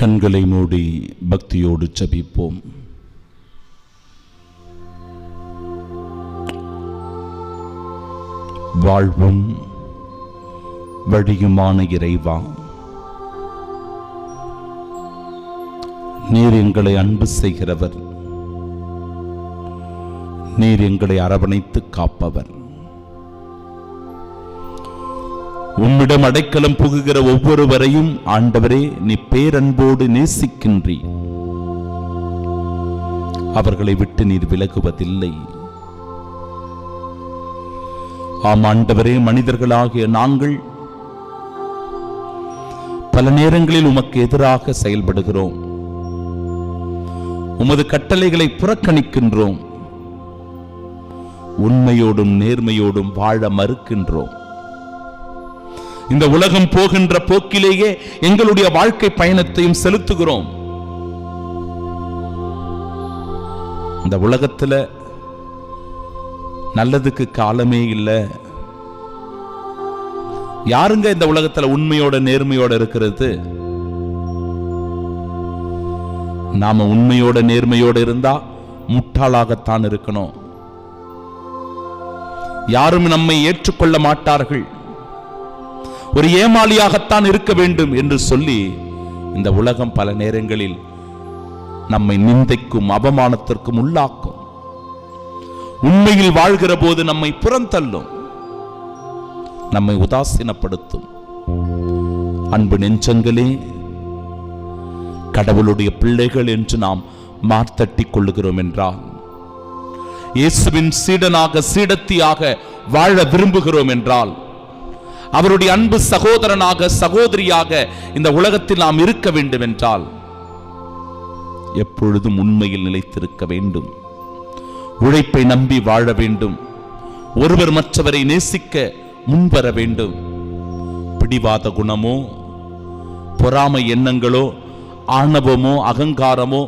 கண்களை மூடி பக்தியோடு சபிப்போம் வாழ்வும் வழியுமான இறைவா நீர் எங்களை அன்பு செய்கிறவர். நீர் எங்களை அரவணைத்து காப்பவர். உம்மிடம் அடைக்கலம் புகுகிற ஒவ்வொருவரையும் ஆண்டவரே நீ பேரன்போடு நேசிக்கின்றீ. அவர்களை விட்டு நீர் விலகுவதில்லை. ஆம் ஆண்டவரே மனிதர்களாகிய நாங்கள் பல நேரங்களில் உமக்கு எதிராக செயல்படுகிறோம். உமது கட்டளைகளை புறக்கணிக்கின்றோம். உண்மையோடும் நேர்மையோடும் வாழ மறுக்கின்றோம். இந்த உலகம் போகின்ற போக்கிலேயே எங்களுடைய வாழ்க்கை பயணத்தையும் செலுத்துகிறோம். இந்த உலகத்தில் நல்லதுக்கு காலமே இல்லை. யாருங்க இந்த உலகத்துல உண்மையோட நேர்மையோட இருக்கிறது? நாம உண்மையோட நேர்மையோட இருந்தா முட்டாளாகத்தான் இருக்கணும். யாரும் நம்மை ஏற்றுக்கொள்ள மாட்டார்கள். ஒரு ஏமாளியாகத்தான் இருக்க வேண்டும் என்று சொல்லி இந்த உலகம் பல நேரங்களில் நம்மை நிந்தைக்கும் அவமானத்திற்கும் உள்ளாக்கும். உண்மையில் வாழ்கிற போது நம்மை புறந்தள்ளும். நம்மை உதாசீனப்படுத்தும். அன்பு நெஞ்சங்களே கடவுளுடைய பிள்ளைகள் என்று நாம் மார்த்தட்டிக் கொள்ளுகிறோம் என்றால் இயேசுவின் சீடனாக சீடத்தியாக வாழ விரும்புகிறோம் என்றால் அவருடைய அன்பு சகோதரனாக சகோதரியாக இந்த உலகத்தில் நாம் இருக்க வேண்டும் என்றால் எப்பொழுதும் உண்மையில் நிலைத்திருக்க வேண்டும். உழைப்பை நம்பி வாழ வேண்டும். ஒருவர் மற்றவரை நேசிக்க முன்வர வேண்டும். பிடிவாத குணமோ பொறாமை எண்ணங்களோ ஆணவமோ அகங்காரமோ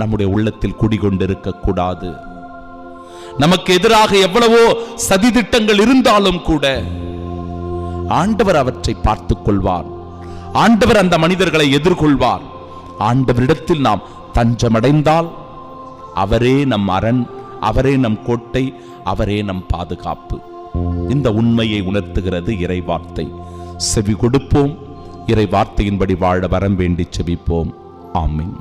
நம்முடைய உள்ளத்தில் குடிகொண்டிருக்க கூடாது நமக்கு எதிராக எவ்வளவோ சதிதிட்டங்கள் இருந்தாலும் கூட ஆண்டவர் அவற்றை பார்த்துக் கொள்வார் ஆண்டவர் அந்த மனிதர்களை எதிர்கொள்வார். ஆண்டவரிடத்தில் நாம் தஞ்சமடைந்தால் அவரே நம் அரண் அவரே நம் கோட்டை அவரே நம் பாதுகாப்பு. இந்த உண்மையை உணர்த்துகிறது இறை வார்த்தை செவி கொடுப்போம் இறை வார்த்தையின்படி வாழ வரம் வேண்டி செவிப்போம் ஆமீன்.